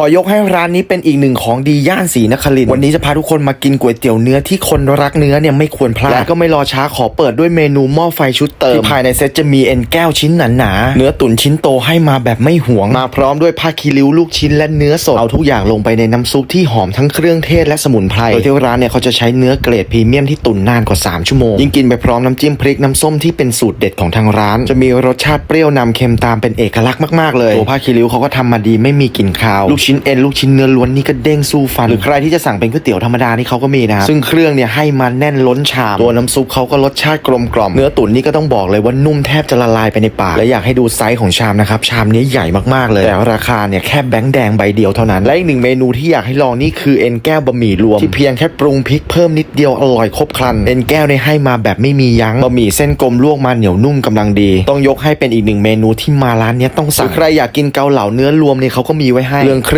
ขอยกให้ร้านนี้เป็นอีกหนึ่งของดีย่านศรีนครินทร์วันนี้จะพาทุกคนมากินก๋วยเตี๋ยวเนื้อที่คนรักเนื้อเนี่ยไม่ควรพลาดและก็ไม่รอช้าขอเปิดด้วยเมนูหม้อไฟชุดเติมที่ภายในเซตจะมีเอ็นแก้วชิ้นหนาๆเนื้อตุ๋นชิ้นโตให้มาแบบไม่หวงมาพร้อมด้วยผ้าคีริ้วลูกชิ้นและเนื้อสดเอาทุกอย่างลงไปในน้ำซุปที่หอมทั้งเครื่องเทศและสมุนไพรโดยที่ร้านเนี่ยเขาจะใช้เนื้อเกรดพรีเมียมที่ตุ๋นนานกว่า 3 ชั่วโมงยิ่งกินไปพร้อมน้ำจิ้มพริกน้ำส้มที่เป็นสูตรเด็ดของทางร้าน จะมีรสชาติเปรี้ยวนำเค็มตามเป็นเอกลักษณ์มากๆเลยตัวผ้าคีริ้วเขาก็ทำมาดีไม่มีกลิ่นคาวลูกชิ้นเอ็นลูกชิ้นเนื้อล้วนนี่ก็เด้งสู้ฟันหรือใครที่จะสั่งเป็นก๋วยเตี๋ยวธรรมดานี่เขาก็มีนะครับซึ่งเครื่องเนี่ยให้มาแน่นล้นชามตัวน้ำซุปเขาก็รสชาติกลมกล่อมเนื้อตุ๋นนี่ก็ต้องบอกเลยว่านุ่มแทบจะละลายไปในปากและอยากให้ดูไซส์ของชามนะครับชามนี้ใหญ่มากๆเลยแต่ราคาเนี่ยแค่แบงค์แดงใบเดียวเท่านั้นและอีกหนึ่งเมนูที่อยากให้ลองนี่คือเอ็นแก้วบะหมี่รวมที่เพียงแค่ปรุงพริกเพิ่มนิดเดียวอร่อยครบครันเอ็นแก้วเนี่ยให้มาแบบไม่มียั้งบะหมี่เส้นกลมลวกมาเหนียวนุ่มกำลังดี ต้องยกให้เป็นอีกหนึ่งเมนูที่มาร้านเนี้ยต้องสั่งใครอยากกินเกาเหลาเนื้อรวมเนี่ยเขาก็มีไว้ให้เรื่องเครื่อง